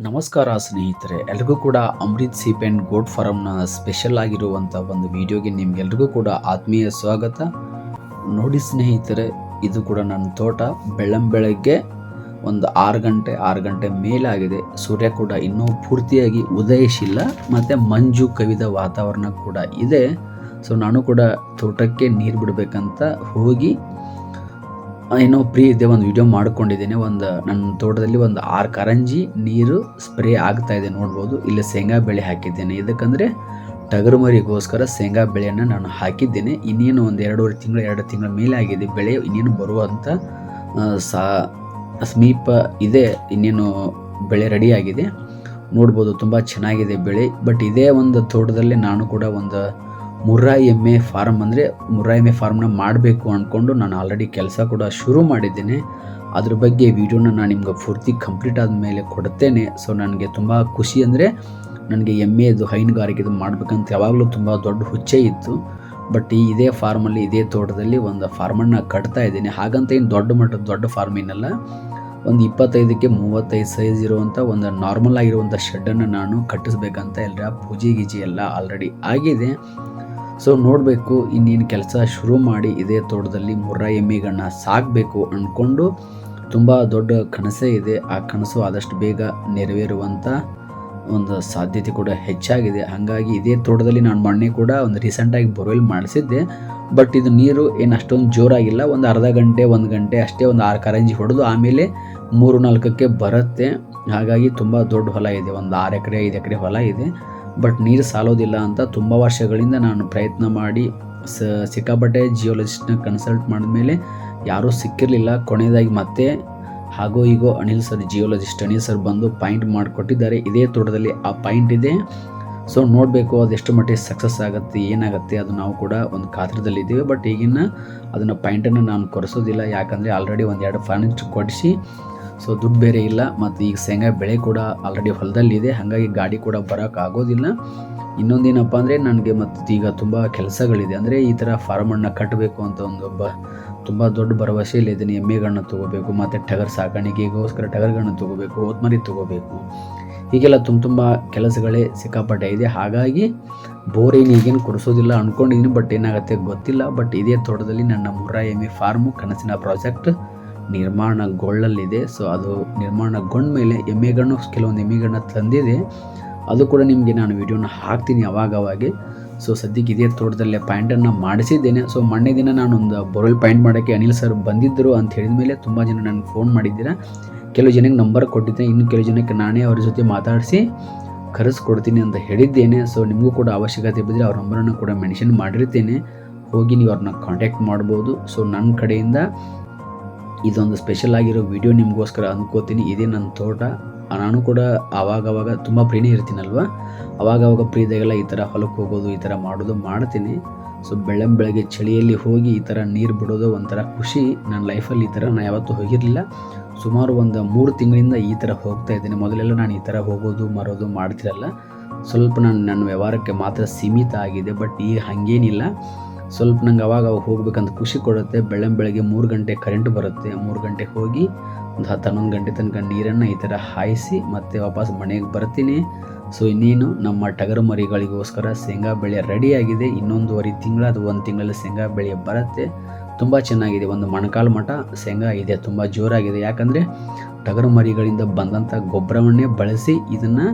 ನಮಸ್ಕಾರ ಸ್ನೇಹಿತರೆ, ಎಲ್ರಿಗೂ ಕೂಡ ಅಮೃತ್ ಸೀಪ್ ಆ್ಯಂಡ್ ಗೋಡ್ ಫಾರಮ್ನ ಸ್ಪೆಷಲ್ ಆಗಿರುವಂಥ ಒಂದು ವಿಡಿಯೋಗೆ ನಿಮ್ಗೆಲ್ರಿಗೂ ಕೂಡ ಆತ್ಮೀಯ ಸ್ವಾಗತ. ನೋಡಿ ಸ್ನೇಹಿತರೆ, ಇದು ಕೂಡ ನನ್ನ ತೋಟ. ಬೆಳ್ಳಂ ಬೆಳಗ್ಗೆ ಒಂದು ಆರು ಗಂಟೆ ಆರು ಗಂಟೆ ಮೇಲಾಗಿದೆ. ಸೂರ್ಯ ಕೂಡ ಇನ್ನೂ ಪೂರ್ತಿಯಾಗಿ ಉದಯಿಸಿಲ್ಲ, ಮತ್ತು ಮಂಜು ಕವಿದ ವಾತಾವರಣ ಕೂಡ ಇದೆ. ಸೊ, ನಾನು ಕೂಡ ತೋಟಕ್ಕೆ ನೀರು ಬಿಡಬೇಕಂತ ಹೋಗಿ ಏನೋ ಫ್ರೀ ಇದೆ ಒಂದು ವಿಡಿಯೋ ಮಾಡ್ಕೊಂಡಿದ್ದೇನೆ. ಒಂದು ನನ್ನ ತೋಟದಲ್ಲಿ ಒಂದು ಆರು ಕಾರಂಜಿ ನೀರು ಸ್ಪ್ರೇ ಆಗ್ತಾ ಇದೆ ನೋಡ್ಬೋದು. ಇಲ್ಲಿ ಶೇಂಗಾ ಬೆಳೆ ಹಾಕಿದ್ದೇನೆ. ಇದಕ್ಕಂದರೆ ಟಗರು ಮರಿಗೋಸ್ಕರ ಶೇಂಗಾ ಬೆಳೆಯನ್ನು ನಾನು ಹಾಕಿದ್ದೇನೆ. ಇನ್ನೇನು ಒಂದು ಎರಡೂವರೆ ತಿಂಗಳು, ಎರಡು ತಿಂಗಳ ಮೇಲೆ ಆಗಿದೆ. ಬೆಳೆ ಇನ್ನೇನು ಬರುವಂಥ ಸಾ, ಸಮೀಪ ಇದೆ. ಇನ್ನೇನು ಬೆಳೆ ರೆಡಿಯಾಗಿದೆ ನೋಡ್ಬೋದು, ತುಂಬ ಚೆನ್ನಾಗಿದೆ ಬೆಳೆ. ಬಟ್ ಇದೇ ಒಂದು ತೋಟದಲ್ಲಿ ನಾನು ಕೂಡ ಒಂದು ಮುರ್ರಾ ಎಮ್ಮೆ ಫಾರ್ಮ್ ಅಂದರೆ ಮುರ್ರಾ ಎಮ್ಮೆ ಫಾರ್ಮ್ನ ಮಾಡಬೇಕು ಅಂದ್ಕೊಂಡು ನಾನು ಆಲ್ರೆಡಿ ಕೆಲಸ ಕೂಡ ಶುರು ಮಾಡಿದ್ದೇನೆ. ಅದ್ರ ಬಗ್ಗೆ ವಿಡಿಯೋನ ನಾನು ನಿಮ್ಗೆ ಪೂರ್ತಿ ಕಂಪ್ಲೀಟ್ ಆದಮೇಲೆ ಕೊಡ್ತೇನೆ. ಸೊ ನನಗೆ ತುಂಬ ಖುಷಿ ಅಂದರೆ ನನಗೆ ಎಮ್ಮೆದು ಹೈನುಗಾರಿಕೆದು ಮಾಡಬೇಕಂತ ಯಾವಾಗಲೂ ತುಂಬ ದೊಡ್ಡ ಹುಚ್ಚೆ ಇತ್ತು. ಬಟ್ ಈ ಇದೇ ಫಾರ್ಮಲ್ಲಿ ಇದೇ ತೋಟದಲ್ಲಿ ಒಂದು ಫಾರ್ಮನ್ನು ಕಟ್ತಾ ಇದ್ದೀನಿ. ಹಾಗಂತ ಏನು ದೊಡ್ಡ ಮಟ್ಟದ ದೊಡ್ಡ ಫಾರ್ಮ್ ಏನಲ್ಲ. ಒಂದು ಇಪ್ಪತ್ತೈದಕ್ಕೆ ಮೂವತ್ತೈದು ಸೈಜ್ ಇರುವಂಥ ಒಂದು ನಾರ್ಮಲ್ ಆಗಿರುವಂಥ ಶೆಡ್ಡನ್ನು ನಾನು ಕಟ್ಟಿಸ್ಬೇಕಂತ ಎಲ್ಲರ ಪೂಜೆ ಗೀಜೆ ಎಲ್ಲ ಆಲ್ರೆಡಿ ಆಗಿದೆ. ಸೊ ನೋಡಬೇಕು, ಇನ್ನೇನು ಕೆಲಸ ಶುರು ಮಾಡಿ ಇದೇ ತೋಟದಲ್ಲಿ ಮುರ್ರಾ ಎಮ್ಮಿಗಳನ್ನ ಸಾಕಬೇಕು ಅಂದ್ಕೊಂಡು ತುಂಬ ದೊಡ್ಡ ಕನಸೇ ಇದೆ. ಆ ಕನಸು ಆದಷ್ಟು ಬೇಗ ನೆರವೇರುವಂಥ ಒಂದು ಸಾಧ್ಯತೆ ಕೂಡ ಹೆಚ್ಚಾಗಿದೆ. ಹಾಗಾಗಿ ಇದೇ ತೋಟದಲ್ಲಿ ನಾನು ಮೊನ್ನೆ ಕೂಡ ಒಂದು ರೀಸೆಂಟಾಗಿ ಬೋರ್ವೆಲ್ ಮಾಡಿಸಿದ್ದೆ. ಬಟ್ ಇದು ನೀರು ಏನು ಅಷ್ಟೊಂದು ಜೋರಾಗಿಲ್ಲ. ಒಂದು ಅರ್ಧ ಗಂಟೆ, ಒಂದು ಗಂಟೆ ಅಷ್ಟೇ ಒಂದು ಆರು ಕಾರಂಜಿ ಹೊಡೆದು ಆಮೇಲೆ ಮೂರು ನಾಲ್ಕಕ್ಕೆ ಬರುತ್ತೆ. ಹಾಗಾಗಿ ತುಂಬ ದೊಡ್ಡ ಹೊಲ ಇದೆ. ಒಂದು ಆರು ಎಕರೆ, ಐದು ಎಕರೆ ಹೊಲ ಇದೆ. ಬಟ್ ನೀರು ಸಾಲೋದಿಲ್ಲ ಅಂತ ತುಂಬ ವರ್ಷಗಳಿಂದ ನಾನು ಪ್ರಯತ್ನ ಮಾಡಿ ಸ ಸಿಕ್ಕಾಪಟ್ಟೆ ಜಿಯೋಲಜಿಸ್ಟ್ನ ಕನ್ಸಲ್ಟ್ ಮಾಡಿದ್ಮೇಲೆ ಯಾರೂ ಸಿಕ್ಕಿರಲಿಲ್ಲ. ಕೊನೆಯದಾಗಿ ಮತ್ತೆ ಹಾಗೋ ಈಗೋ Anil sir geologist Anil sir ಬಂದು ಪಾಯಿಂಟ್ ಮಾಡಿಕೊಟ್ಟಿದ್ದಾರೆ. ಇದೇ ತೋಟದಲ್ಲಿ ಆ ಪಾಯಿಂಟ್ ಇದೆ. ಸೊ ನೋಡಬೇಕು ಅದೆಷ್ಟು ಮಟ್ಟಿಗೆ ಸಕ್ಸಸ್ ಆಗುತ್ತೆ, ಏನಾಗುತ್ತೆ ಅದು ನಾವು ಕೂಡ ಒಂದು ಕಾತ್ರದಲ್ಲಿದ್ದೀವಿ ಬಟ್ ಈಗಿನ ಅದನ್ನು ಪಾಯಿಂಟನ್ನು ನಾನು ಕೊರೆಸೋದಿಲ್ಲ. ಯಾಕಂದರೆ ಆಲ್ರೆಡಿ ಒಂದೆರಡು ಫರ್ನಿಚ್ ಕೊಡಿಸಿ ಸೊ ದುಡ್ಡು ಬೇರೆ ಇಲ್ಲ, ಮತ್ತು ಈಗ ಶೇಂಗಾ ಬೆಳೆ ಕೂಡ ಆಲ್ರೆಡಿ ಹೊಲದಲ್ಲಿದೆ, ಹಾಗಾಗಿ ಗಾಡಿ ಕೂಡ ಬರೋಕ್ಕಾಗೋದಿಲ್ಲ ಇನ್ನೊಂದೇನಪ್ಪ ಅಂದರೆ ನನಗೆ ಮತ್ತು ಈಗ ತುಂಬ ಕೆಲಸಗಳಿದೆ. ಅಂದರೆ ಈ ಥರ ಫಾರ್ಮನ್ನು ಕಟ್ಟಬೇಕು ಅಂತ ಒಂದು ಬ ತುಂಬ ದೊಡ್ಡ ಭರವಸೆಯಲ್ಲಿ ಇದ್ದೀನಿ ಎಮ್ಮೆಗಳನ್ನ ತೊಗೋಬೇಕು, ಮತ್ತು ಟಗರ್ ಸಾಕಾಣಿಕೆಗೋಸ್ಕರ ಟಗರ್ಗಳನ್ನ ತೊಗೋಬೇಕು ಓದ್ಮರಿ ತೊಗೋಬೇಕು. ಹೀಗೆಲ್ಲ ತುಂಬ ತುಂಬ ಕೆಲಸಗಳೇ ಸಿಕ್ಕಾಪಟ್ಟೆ ಇದೆ. ಹಾಗಾಗಿ ಬೋರ್ ಏನು ಈಗೇನು ಕೊಡಿಸೋದಿಲ್ಲ ಅಂದ್ಕೊಂಡಿದ್ದೀನಿ ಬಟ್ ಏನಾಗುತ್ತೆ ಗೊತ್ತಿಲ್ಲ. ಬಟ್ ಇದೇ ತೋಟದಲ್ಲಿ ನನ್ನ ಮುರ್ರಾ ಎಮ್ಮೆ ಫಾರ್ಮು ಕನಸಿನ ಪ್ರಾಜೆಕ್ಟ್ ನಿರ್ಮಾಣಗೊಳ್ಳಲಿದೆ. ಸೊ ಅದು ನಿರ್ಮಾಣಗೊಂಡ ಮೇಲೆ ಎಮ್ಮೆಗಳನ್ನು ಕೆಲವೊಂದು ಎಮ್ಮೆಗಳನ್ನ ತಂದಿದೆ. ಅದು ಕೂಡ ನಿಮಗೆ ನಾನು ವಿಡಿಯೋನ ಹಾಕ್ತೀನಿ ಅವಾಗವಾಗಿ ಸೊ ಸದ್ಯಕ್ಕೆ ಇದೇ ತೋಟದಲ್ಲೇ ಪಾಯಿಂಟನ್ನು ಮಾಡಿಸಿದ್ದೇನೆ. ಸೊ ಮೊನ್ನೆ ದಿನ ನಾನೊಂದು ಬೊರಲ್ ಪಾಯಿಂಟ್ ಮಾಡೋಕ್ಕೆ ಅನಿಲ್ ಸರ್ ಬಂದಿದ್ದರು ಅಂತ ಹೇಳಿದ ಮೇಲೆ ತುಂಬ ಜನ ನನಗೆ ಫೋನ್ ಮಾಡಿದ್ದೀರಾ. ಕೆಲವು ಜನಕ್ಕೆ ನಂಬರ್ ಕೊಟ್ಟಿದ್ದೆ. ಇನ್ನು ಕೆಲವು ಜನಕ್ಕೆ ನಾನೇ ಅವ್ರ ಜೊತೆ ಮಾತಾಡಿಸಿ ಕರೆಸ್ಕೊಡ್ತೀನಿ ಅಂತ ಹೇಳಿದ್ದೇನೆ. ಸೊ ನಿಮಗೂ ಕೂಡ ಅವಶ್ಯಕತೆ ಬಿದ್ದರೆ ಅವ್ರ ನಂಬರನ್ನು ಕೂಡ ಮೆನ್ಷನ್ ಮಾಡಿರ್ತೇನೆ. ಹೋಗಿ ನೀವು ಅವ್ರನ್ನ ಕಾಂಟ್ಯಾಕ್ಟ್ ಮಾಡ್ಬೋದು. ಸೊ ನನ್ನ ಕಡೆಯಿಂದ ಇದೊಂದು ಸ್ಪೆಷಲ್ ಆಗಿರೋ ವಿಡಿಯೋ ನಿಮಗೋಸ್ಕರ ಅಂದ್ಕೋತೀನಿ ಇದೇ ನನ್ನ ತೋಟ. ನಾನು ಕೂಡ ಆವಾಗವಾಗ ತುಂಬ ಫ್ರೀನೇ ಇರ್ತೀನಲ್ವ? ಅವಾಗವಾಗ ಫ್ರೀ ಇದ್ದಾಗೆಲ್ಲ ಈ ಥರ ಹೊಲಕ್ಕೆ ಹೋಗೋದು, ಈ ಥರ ಮಾಡೋದು ಮಾಡ್ತೀನಿ. ಸೊ ಬೆಳ್ಳಂ ಬೆಳಗ್ಗೆ ಚಳಿಯಲ್ಲಿ ಹೋಗಿ ಈ ಥರ ನೀರು ಬಿಡೋದು ಒಂಥರ ಖುಷಿ. ನನ್ನ ಲೈಫಲ್ಲಿ ಈ ಥರ ನಾನು ಯಾವತ್ತೂ ಹೋಗಿರಲಿಲ್ಲ. ಸುಮಾರು ಒಂದು ಮೂರು ತಿಂಗಳಿಂದ ಈ ಥರ ಹೋಗ್ತಾ ಇದ್ದೀನಿ. ಮೊದಲೆಲ್ಲ ನಾನು ಈ ಥರ ಹೋಗೋದು, ಮರೋದು ಮಾಡ್ತಿರಲ್ಲ. ಸ್ವಲ್ಪ ನಾನು ನನ್ನ ವ್ಯವಹಾರಕ್ಕೆ ಮಾತ್ರ ಸೀಮಿತ ಆಗಿದೆ, ಬಟ್ ಈಗ ಹಾಗೇನಿಲ್ಲ. ಸ್ವಲ್ಪ ನಂಗೆ ಅವಾಗ ಅವಾಗ ಹೋಗ್ಬೇಕಂತ ಖುಷಿ ಕೊಡುತ್ತೆ. ಬೆಳ್ಳಂ ಬೆಳಗ್ಗೆ ಮೂರು ಗಂಟೆ ಕರೆಂಟ್ ಬರುತ್ತೆ. ಮೂರು ಗಂಟೆಗೆ ಹೋಗಿ ಒಂದು ಹತ್ತು ಹನ್ನೊಂದು ಗಂಟೆ ತನಕ ನೀರನ್ನು ಈ ಥರ ಹಾಯಿಸಿ ಮತ್ತೆ ವಾಪಸ್ ಮನೆಗೆ ಬರ್ತೀನಿ. ಸೊ, ಇನ್ನೇನು ನಮ್ಮ ಟಗರು ಮರಿಗಳಿಗೋಸ್ಕರ ಶೇಂಗಾ ಬೆಳೆ ರೆಡಿಯಾಗಿದೆ. ಇನ್ನೊಂದುವರೆ ತಿಂಗಳು ಅದು ಒಂದು ತಿಂಗಳಲ್ಲಿ ಶೇಂಗಾ ಬೆಳೆ ಬರುತ್ತೆ. ತುಂಬ ಚೆನ್ನಾಗಿದೆ. ಒಂದು ಮೊಣಕಾಲು ಮಠ. ಶೇಂಗಾ ಇದೆ. ತುಂಬ ಜೋರಾಗಿದೆ. ಯಾಕಂದರೆ ಟಗರು ಮರಿಗಳಿಂದ ಬಂದಂಥ ಗೊಬ್ಬರವನ್ನೇ ಬಳಸಿ ಇದನ್ನು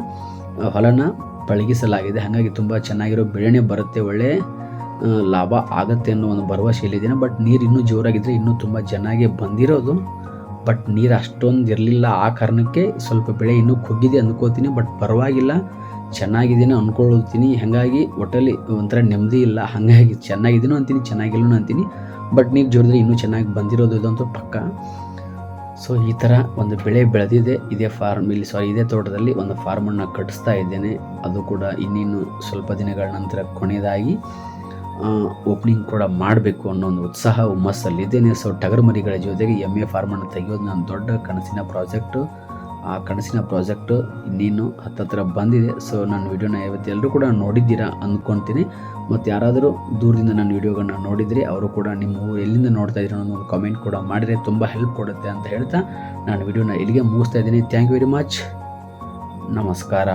ಹೊಲನ ಪಳಗಿಸಲಾಗಿದೆ. ಹಾಗಾಗಿ ತುಂಬ ಚೆನ್ನಾಗಿರೋ ಬೆಳೆನೇ ಬರುತ್ತೆ ಒಳ್ಳೆ. ಲಾಭ ಆಗುತ್ತೆ ಅನ್ನೋ ಒಂದು ಭರವಸೆಯಲ್ಲಿದ್ದೇನೆ ಬಟ್ ನೀರು ಇನ್ನೂ ಜೋರಾಗಿದ್ದರೆ ಇನ್ನೂ ತುಂಬ ಚೆನ್ನಾಗಿ ಬಂದಿರೋದು. ಬಟ್ ನೀರು ಅಷ್ಟೊಂದು ಇರಲಿಲ್ಲ ಆ ಕಾರಣಕ್ಕೆ ಸ್ವಲ್ಪ ಬೆಳೆ ಇನ್ನೂ ಕುಗ್ಗಿದೆ ಅಂದ್ಕೋತೀನಿ ಬಟ್ ಪರವಾಗಿಲ್ಲ, ಚೆನ್ನಾಗಿದ್ದೀನಿ ಅಂದ್ಕೊಳ್ತೀನಿ ಹಾಗಾಗಿ ಒಟ್ಟಲ್ಲಿ ಒಂಥರ ನೆಮ್ಮದಿ ಇಲ್ಲ. ಹಾಗಾಗಿ ಚೆನ್ನಾಗಿದ್ದೀನೋ ಅಂತೀನಿ, ಚೆನ್ನಾಗಿಲ್ಲನೂ ಅಂತೀನಿ. ಬಟ್ ನೀರು ಜೋರಿದ್ರೆ ಇನ್ನೂ ಚೆನ್ನಾಗಿ ಬಂದಿರೋದು ಇದಂತೂ ಪಕ್ಕ. ಸೊ ಈ ಥರ ಒಂದು ಬೆಳೆ ಬೆಳೆದಿದೆ. ಇದೇ ಫಾರ್ಮ್ ಇಲ್ಲಿ ಸಾರಿ ಇದೇ ತೋಟದಲ್ಲಿ ಒಂದು ಫಾರ್ಮನ್ನು ಕಟ್ಟಿಸ್ತಾ ಇದ್ದೇನೆ. ಅದು ಕೂಡ ಇನ್ನಿನ್ನು ಸ್ವಲ್ಪ ದಿನಗಳ ನಂತರ ಕೊನೆಯದಾಗಿ. ಓಪನಿಂಗ್ ಕೂಡ ಮಾಡಬೇಕು ಅನ್ನೋ ಒಂದು ಉತ್ಸಾಹ ಹುಮ್ಮಸ್ಸಲ್ಲಿದ್ದೇನೆ ಸೊ ಟಗರು ಮರಿಗಳ ಜೊತೆಗೆ ಎ ಫಾರ್ಮನ್ನು ತೆಗೆಯೋದು ನನ್ನ ದೊಡ್ಡ ಕನಸಿನ ಪ್ರಾಜೆಕ್ಟು ಆ ಕನಸಿನ ಪ್ರಾಜೆಕ್ಟು ಇನ್ನೇನು ಹತ್ತತ್ರ ಬಂದಿದೆ. ಸೊ ನನ್ನ ವಿಡಿಯೋನ ಇವತ್ತು ಎಲ್ಲರೂ ಕೂಡ ನೋಡಿದ್ದೀರಾ ಅಂದ್ಕೊತೀನಿ ಮತ್ತು ಯಾರಾದರೂ ದೂರದಿಂದ ನನ್ನ ವಿಡಿಯೋಗಳನ್ನ ನೋಡಿದರೆ ಅವರು ಕೂಡ ನಿಮ್ಮ ಎಲ್ಲಿಂದ ನೋಡ್ತಾ ಇದ್ದೀರೋ ಅನ್ನೋ ಒಂದು ಕಾಮೆಂಟ್ ಕೂಡ ಮಾಡಿದರೆ ತುಂಬ ಹೆಲ್ಪ್ ಕೊಡುತ್ತೆ ಅಂತ ಹೇಳ್ತಾ ನಾನು ವಿಡಿಯೋನ ಇಲ್ಲಿಗೆ ಮುಗಿಸ್ತಾ ಇದ್ದೀನಿ. ಥ್ಯಾಂಕ್ ಯು ವೆರಿ ಮಚ್ ನಮಸ್ಕಾರ.